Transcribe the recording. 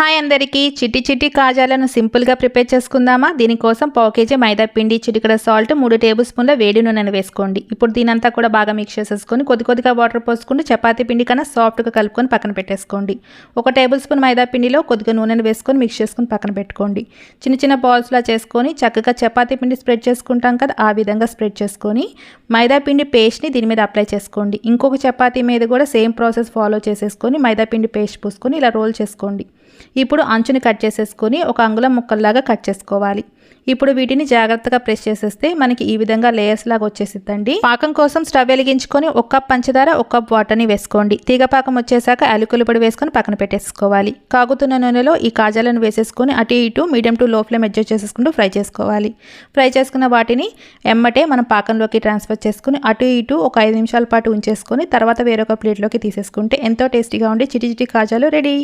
Hi అందరికీ. చిట్టి చిట్టి కాజాలను సింపుల్గా ప్రిపేర్ చేసుకుందామా? దీనికోసం పావు కేజీ మైదా పిండి చిటికడ సాల్ట్ మూడు టేబుల్ స్పూన్ల వేడి నూనెను వేసుకోండి. ఇప్పుడు దీనంతా కూడా బాగా మిక్స్ చేసేసుకొని కొద్ది కొద్దిగా వాటర్ పోసుకుంటూ చపాతీ పిండి కన్నా సాఫ్ట్గా కలుపుకొని పక్కన పెట్టేసుకోండి. ఒక టేబుల్ స్పూన్ మైదా పిండిలో కొద్దిగా నూనెను వేసుకొని మిక్స్ చేసుకొని పక్కన పెట్టుకోండి. చిన్న చిన్న బాల్స్లా చేసుకొని చక్కగా చపాతీ పిండి స్ప్రెడ్ చేసుకుంటాం కదా ఆ విధంగా స్ప్రెడ్ చేసుకొని మైదా పిండి పేస్ట్ని దీని మీద అప్లై చేసుకోండి. ఇంకొక చపాతీ మీద కూడా సేమ్ ప్రాసెస్ ఫాలో చేసేసుకొని మైదా పిండి పేస్ట్ పూసుకొని ఇలా రోల్ చేసుకోండి. ఇప్పుడు అంచుని కట్ చేసేసుకొని ఒక అంగుళం ముక్కల్లాగా కట్ చేసుకోవాలి. ఇప్పుడు వీటిని జాగ్రత్తగా ప్రెస్ చేసేస్తే మనకి ఈ విధంగా లేయర్స్ లాగా వచ్చేసిద్దండి. పాకం కోసం స్టవ్ వెలిగించుకొని ఒక కప్ పంచదార ఒక కప్ వాటర్ని వేసుకోండి. తీగ పాకం వచ్చేసాక అలుకులు పొడి వేసుకొని పక్కన పెట్టేసుకోవాలి. కాగుతున్న నూనెలో ఈ కాజాలను వేసేసుకొని అటు ఇటు medium to low flame adjust చేసేసుకుంటూ fry చేసుకోవాలి. ఫ్రై చేసుకున్న వాటిని ఎమ్మటే మనం పాకంలోకి ట్రాన్స్ఫర్ చేసుకుని అటు ఇటు ఒక ఐదు నిమిషాల పాటు ఉంచేసుకొని తర్వాత వేరొక ప్లేట్లోకి తీసేసుకుంటే ఎంతో టేస్టీగా ఉండి చిటి చిటి కాజాలు రెడీ.